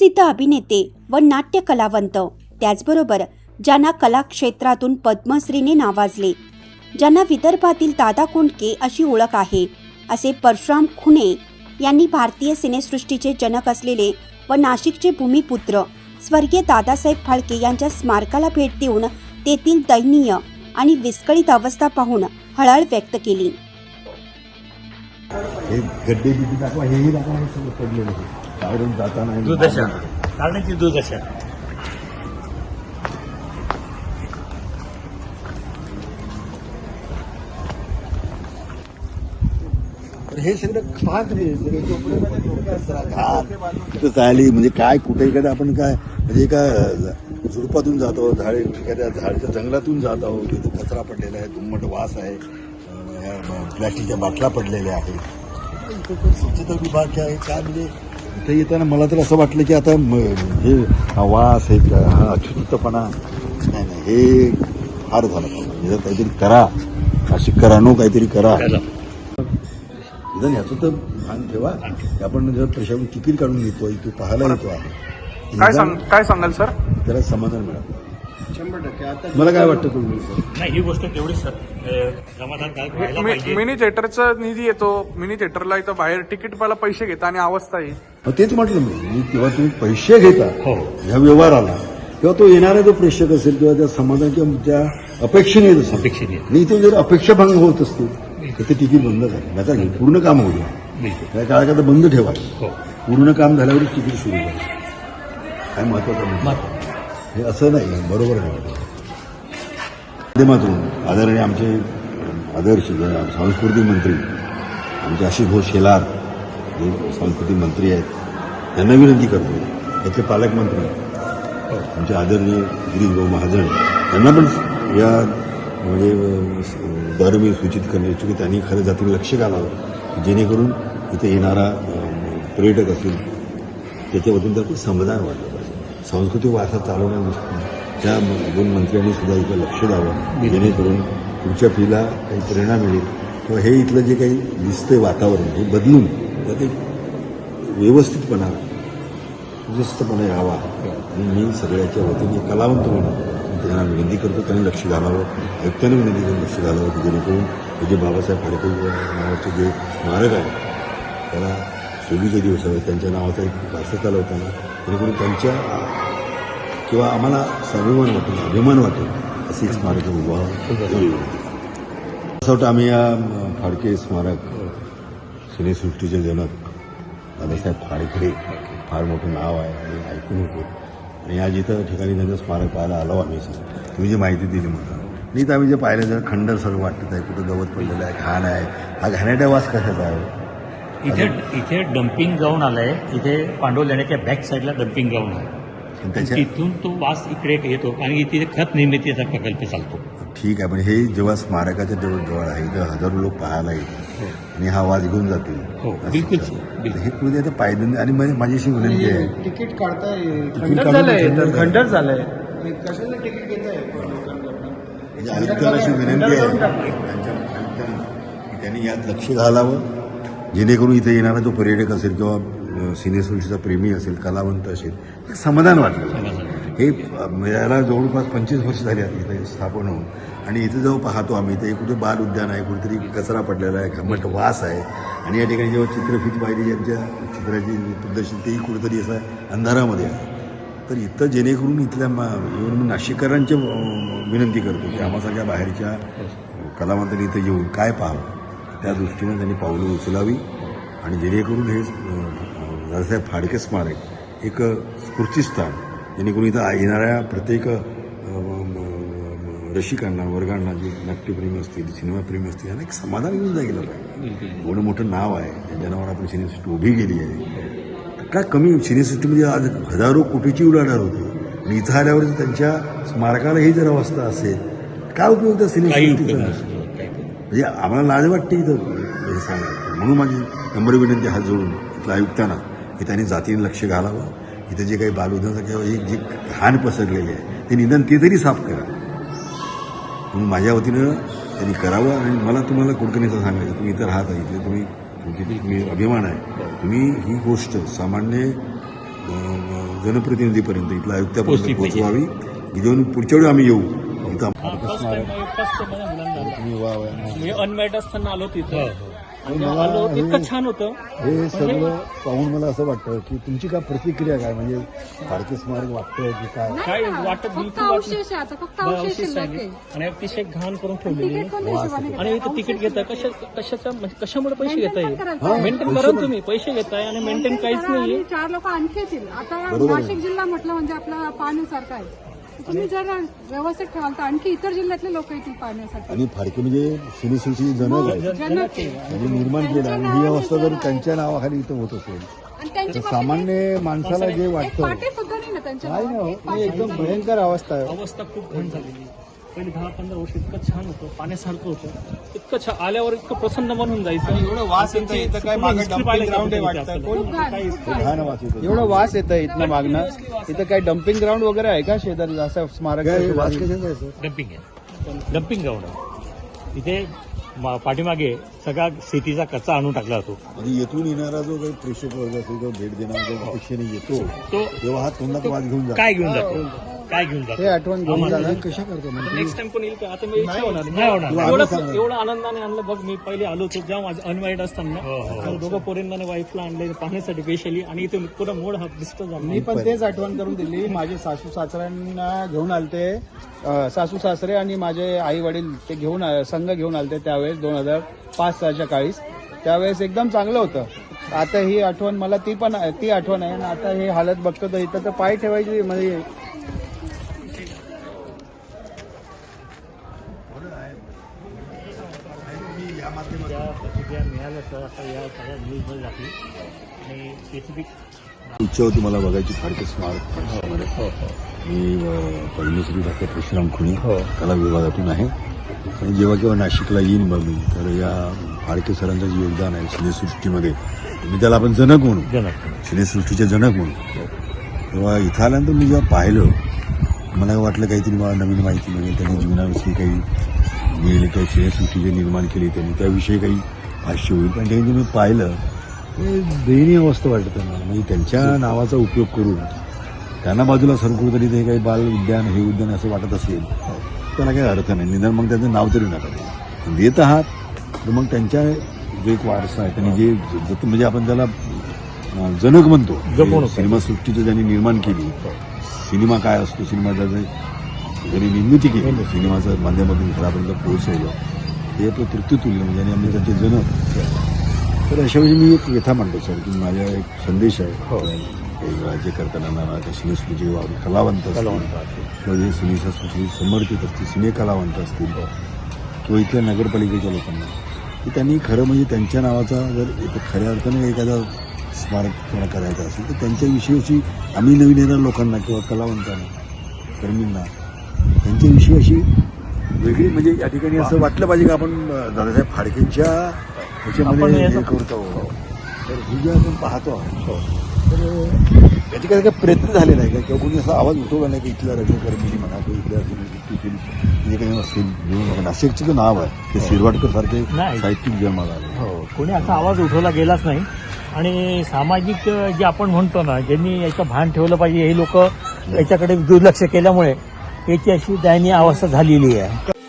प्रसिद्ध अभिनेते व नाट्य कलावंत त्याचबरोबर ज्यांना कला क्षेत्रातून पद्मश्रीने नावाजले. ज्यांना विदर्भातील दादा कोंडके अशी ओळख आहे असे परशुराम खुणे यांनी भारतीय सिनेसृष्टीचे जनक असलेले व नाशिकचे भूमिपुत्र स्वर्गीय दादासाहेब फाळके यांच्या स्मारकाला भेट देऊन तेथील दयनीय आणि विस्कळीत अवस्था पाहून हळहळ व्यक्त केली. बाहेरून जाताना दुर्दशा. चालण्याची दुर्दशा. हे सगळं खात. तिथं चाली म्हणजे काय कुठे एखादं आपण काय म्हणजे एका झुडपातून जातो झाड एखाद्या झाडच्या जंगलातून जात आहोत तिथं कचरा पडलेला आहे दुम्मट वास आहे प्लॅस्टिकच्या बाटल्या पडलेल्या आहेत. स्वच्छता विभाग आहे काय म्हणजे इथं येताना मला तर असं वाटलं की आता हे वास हे हा अच्युतपणा नाही नाही हे फार झालं म्हणजे काहीतरी करा नाशिककरांनो काहीतरी करा. निदान याचं तर भान ठेवा आपण जर पैशातून तिकीट काढून घेतोय तो पाहायला येतो आहे. काय सांग काय सांगाल सर? त्याला समाधान मिळालं. मला काय वाटतं तुम्ही? नाही ही गोष्ट व्हायला पाहिजे. मिनी थिएटरचा निधी येतो. मिनी थिएटरला इथं बाहेर तिकीट मला पैसे घेता आणि अवस्था ही मग तेच म्हटलं मी. मी तेव्हा तुम्ही पैसे घेता हो. ह्या व्यवहाराला तेव्हा तो येणारा जो प्रेक्षक असेल किंवा त्या समाजाच्या किंवा त्या अपेक्षेने येत असेल अपेक्षित आहे. आणि इथे जर अपेक्षा भंग होत असतील तर ते तिकीट बंद करा. नका घेऊ पूर्ण काम होऊ द्या. बिलकुल. काय काय काय बंद ठेवा. हो. पूर्ण काम झाल्यावरच तिकीट सुरू करा. काय महत्वाचं. मग हे असं नाही बरोबर नाही माध्यमातून आदरणीय आमचे आदर्श सांस्कृतिक मंत्री आमचे आशिष घोष शेलार जे सांस्कृतिक मंत्री आहेत त्यांना विनंती करतो. त्याचे पालकमंत्री आमचे आदरणीय गिरीश भाऊ महाजन यांना पण या म्हणजे अं, मी सूचित करणे की त्यांनी खरं जातीने लक्ष घालावं जेणेकरून इथे येणारा पर्यटक असेल त्याच्याबद्दल त्याचं समाधान वाटलं सांस्कृतिक वारसा चालवण्या दृष्टीने त्या दोन मंत्र्यांनी सुद्धा इथं लक्ष द्यावं. जेणेकरून पुढच्या पिढीला काही प्रेरणा मिळेल. किंवा हे इथलं जे काही दिसतंय वातावरण हे बदलून त्यात एक व्यवस्थितपणा सुस्थपणे यावा आणि मी सगळ्याच्या वतीने कलावंत म्हणून त्यांना विनंती करतो त्यांनी लक्ष घालावं. आयुक्तांनी विनंती करून लक्ष घालावं की जेणेकरून हे जे बाबासाहेब फाळके नावाचे जे स्मारक आहे त्याला सोबीचे दिवस हवे त्यांच्या नावाचा एक वारसा चालवताना जेणेकरून त्यांच्या किंवा आम्हाला स्वाभिमान वाटेल अभिमान वाटेल असे स्मारक उभा असं वाटतं आम्ही या फाडके स्मारक सिनेसृष्टीचे जनक दादासाहेब फाडके फार मोठं नाव आहे आणि ऐकून होतो. आणि आज इथं ठिकाणी त्यांचं स्मारक पाहायला आलो आम्ही सर तुम्ही जी माहिती दिली मला नाही तर आम्ही जे पाहिलं जर खंडर सर्व वाटत आहे कुठं गवत पडलेलं आहे घाण आहे. हा घाण्याचा वास कशाचा आहे? इथे इथे डम्पिंग ग्राउंड आलंय. इथे पांडवलेण्याच्या बॅक साईडला डम्पिंग ग्राउंड आहे. तिथून तो वास इकडे येतो आणि तिथे खत निर्मितीचा प्रकल्प चालतो. ठीक आहे पण हे जेव्हा स्मारकाच्या जवळ जवळ आहे इथं हजारो लोक पाहायला येतात आणि हा आवाज घेऊन जातील. हो, बिलकुल. हे पुढे आता पायदंड आणि माझी माझीशी विनंती आहे. तिकीट काढताय तिकीट खंडर काढून झालंय कशाला तिकीट घेताय? म्हणजे आयुक्तांना अशी विनंती आहे. त्यांनी यात लक्ष घालावं. जेणेकरून इथे येणारा जो पर्यटक असेल किंवा सिनेसृष्टीचा प्रेमी असेल कलावंत असेल एक समाधान वाटलं. हे याला जवळपास पंचवीस वर्ष झाली आहेत इथे स्थापन होऊन. आणि इथे जेव्हा पाहतो आम्ही इथे कुठे बाल उद्यान आहे कुठेतरी कचरा पडलेला आहे घमट वास आहे. आणि या ठिकाणी जेव्हा चित्रफित पाहिली यांच्या चित्राची प्रदर्शन तेही कुठेतरी असं अंधारामध्ये आहे. तर इथं जेणेकरून इथल्या मा येऊन मी नाशिककरांची विनंती करतो की आम्हासारख्या बाहेरच्या कलावंतांनी इथं येऊन काय पाहावं. त्या दृष्टीनं त्यांनी पावलं उचलावी आणि जेणेकरून हे दादासाहेब फाडके स्मारक एक स्फूर्तीस्थान जेणेकरून इथं येणाऱ्या प्रत्येक रसिकांना वर्गांना जे नाट्यप्रेमी असतील सिनेमाप्रेमी असतील यांना एक समाधान घेऊन जायला पाहिजे एवढं मोठं नाव आहे त्या जनावर आपण सिनेसृष्टी उभी केली आहे. काय कमी सिनेसृष्टीमध्ये आज हजारो कोटीची उलाढाल होती. आणि इथं आल्यावर त्यांच्या स्मारकाला ही जर अवस्था असेल. काय उपयोग त्या सिनेसृष्टीचा. म्हणजे आम्हाला लाज वाटते इथं. म्हणून माझी नंबर विनंती हात जोडून इथल्या आयुक्तांना की त्यांनी जातीने लक्ष घालावं. इथं जे काही बालउद्यानाचं किंवा ही जी घाण पसरलेली आहे ते निदान ते तरी साफ करा. म्हणून माझ्या वतीनं त्यांनी करावं आणि मला तुम्हाला कुडकणीचं सांगायचं तुम्ही इथं राहता इथे तुम्ही तुम्ही अभिमान आहे. तुम्ही ही गोष्ट सामान्य जनप्रतिनिधीपर्यंत इथल्या आयुक्तापर्यंत. पोहोचवावी. की जेव्हा पुढच्या वेळी आम्ही येऊ. तुम्ही वा वा. मी अनमॅरिड असताना आलो तिथं. हो, आणि तेव्हा आलो इतकं छान होतं. हे सगळं पाहून मला असं वाटतं की तुमची काय प्रतिक्रिया काय? म्हणजे भारतीय स्मारक वाटतं की काय? काय वाटत फक्त बिलकुल वाटत नाही. अवशेष आहे आता फक्त बरं, अवशेष अवशेष शिल्लक आहे. आहे आणि अतिशय घाण करून ठेवलेली तिकीट कोणत्या हिशोबाने आणि? इथं तिकीट घेताय. कशा कशाच्या म्हणजे कशामुळे पैसे घेताय. मेंटेन करा तुम्ही. पैसे घेताय आणि मेंटेन काहीच नाहीये आणि चार लोक आणखी येतील. आता बरोबर आहे. नाशिक जिल्हा म्हटलं म्हणजे आपला पाहण्यासारखा आहे. तुम्ही जर व्यवस्थित ठेवाल तर आणखी इतर जिल्ह्यातले लोक येतील पाहण्यासाठी. आणि फाडके म्हणजे जनक आहे. जनक आहे. त्यांनी निर्माण केलं. आणि ही अवस्था जर त्यांच्या नावाखाली इथं होत असेल तर सामान्य माणसाला जे वाटतं नाही ना हो. ही एकदम भयंकर अवस्था आहे. अवस्था खूप घाण झालेली पहिले दहा पंधरा वर्ष इतकं छान होतं पाण्यासारखं होतं. इतकं छान आल्यावर इतकं प्रसन्न बनून जायचं. एवढं वास येतं इथं काय मागे आहे वाटतं? कोण. एवढं वास येतं इथनं मागणं इथं काय डम्पिंग ग्राउंड वगैरे आहे का शेजारी? असं स्मारक? डम्पिंग आहे डम्पिंग ग्राउंड आहे. इथे मा- पाठीमागे सगळा शेतीचा कचरा आणून टाकला जातो. म्हणजे येथून येणारा जो काही प्रेक्षक वर्ग असेल किंवा भेट देणारा जो अपेक्षेने येतो तो तेव्हा हा तोंडात वाद घेऊन जातो. काय घेऊन जातो? काय घेऊन हे जातो आठवण घेऊन जाणार. कशा करतो म्हणजे नेक्स्ट टाइम कोण येईल का? आता मी इच्छा होणार. नाही होणार. एवढं आनंदाने आणलं. बघ मी पहिले आलो होतो जेव्हा माझं अनमॅरिड असताना. हो, हो, दोघं पोरींना वाईफला आणले पाहण्यासाठी स्पेशली आणि इथे पुरा मोड हा डिस्टर्ब झाला. मी पण तेच आठवण करून दिली. माझे सासू सासऱ्यांना घेऊन आलते. अं, सासू सासरे आणि माझे आई वडील ते घेऊन आ- संघ घेऊन आलते त्यावेळेस दोन हजार पाच सालच्या काळीस. त्यावेळेस एकदम चांगलं होतं. आता ही आठवण मला ती पण ती आठवण आहे. आणि आता ही हालत बघतो तर इथं तर पाय ठेवायची म्हणजे त्या प्रतिक्रिया मिळाल्या तर आता या सगळ्या न्यूजमध्ये टाकली आणि स्पेसिफिक इच्छा होती मला बघायची फाडके स्मारक मी अं, पद्मश्री डॉक्टर परशुराम खुणी कला विभागातून आहे. आणि जेव्हा केव्हा नाशिकला येईन बघ मी तर या फाडके सरांचं जे योगदान आहे सिनेसृष्टीमध्ये मी त्याला आपण जनक म्हणू. जनक. सिनेसृष्टीचे जनक म्हणू. तेव्हा इथं आल्यानंतर मी जेव्हा पाहिलं मला वाटलं काहीतरी मला नवीन माहिती मिळेल त्यांनी जीवनाविषयी काही मिळेल काही जे निर्माण केली त्यांनी त्याविषयी काही भाष्य होईल. पण त्यांनी मी पाहिलं ते दयनीय अवस्था वाटत त्यांना. म्हणजे त्यांच्या नावाचा उपयोग करून त्यांना बाजूला सरकू तरी ते काही बाल उद्यान हे उद्यान असं वाटत असेल त्याला काही अर्थ नाही. निदान मग त्यांचं नाव तरी नका. देत आहात तर मग त्यांच्या जो एक वारसा आहे त्यांनी जे जत म्हणजे आपण त्याला जनक म्हणतो. सिनेमासृष्टीचं ज्यांनी निर्माण केली सिनेमा काय असतो सिनेमाचा जे ज्यांनी निर्मिती केली सिनेमाचं माध्यमातून घरापर्यंत पोहोचवलं ते आपलं तृप्तीतुल्य म्हणजे आणि आम्ही त्यांचे जनक तर अशा वेळी मी एक व्यथा मांडतो सर की माझा एक संदेश आहे. काही राज्य करताना ते सिनेसृष्टी कलावंत किंवा जे सिनेसृष्टी समर्पित असतील सिने कलावंत असतील किंवा इथल्या नगरपालिकेच्या लोकांना. की त्यांनी खरं म्हणजे त्यांच्या नावाचा जर एक खऱ्या अर्थाने एखादा स्मारक करायचं असेल तर त्यांच्याविषयीची आम्ही नवीन येणाऱ्या लोकांना किंवा कलावंतांना कर्मींना त्यांच्याविषयी अशी वेगळी म्हणजे या ठिकाणी असं वाटलं पाहिजे की आपण दादासाहेब फाडकेंच्या ह्याच्यामध्ये आपण हे याचं- करतो तर हे जे आपण पाहतो आहोत तर याचे काही काही प्रयत्न झाले नाही का? किंवा कोणी असा आवाज उठवला नाही की इथल्या रंगकर्मी म्हणा किंवा इथल्या जे काही असेल जे नाशिकचं जे नाव आहे ते शिरवाडकर सारखे नाही. साहित्यिक जन्माला आले. हो कोणी असा आवाज उठवला गेलाच नाही. आणि सामाजिक जे आपण म्हणतो ना ज्यांनी याचं भान ठेवलं पाहिजे हे लोक याच्याकडे दुर्लक्ष केल्यामुळे याची अशी दयनीय अवस्था झालेली आहे.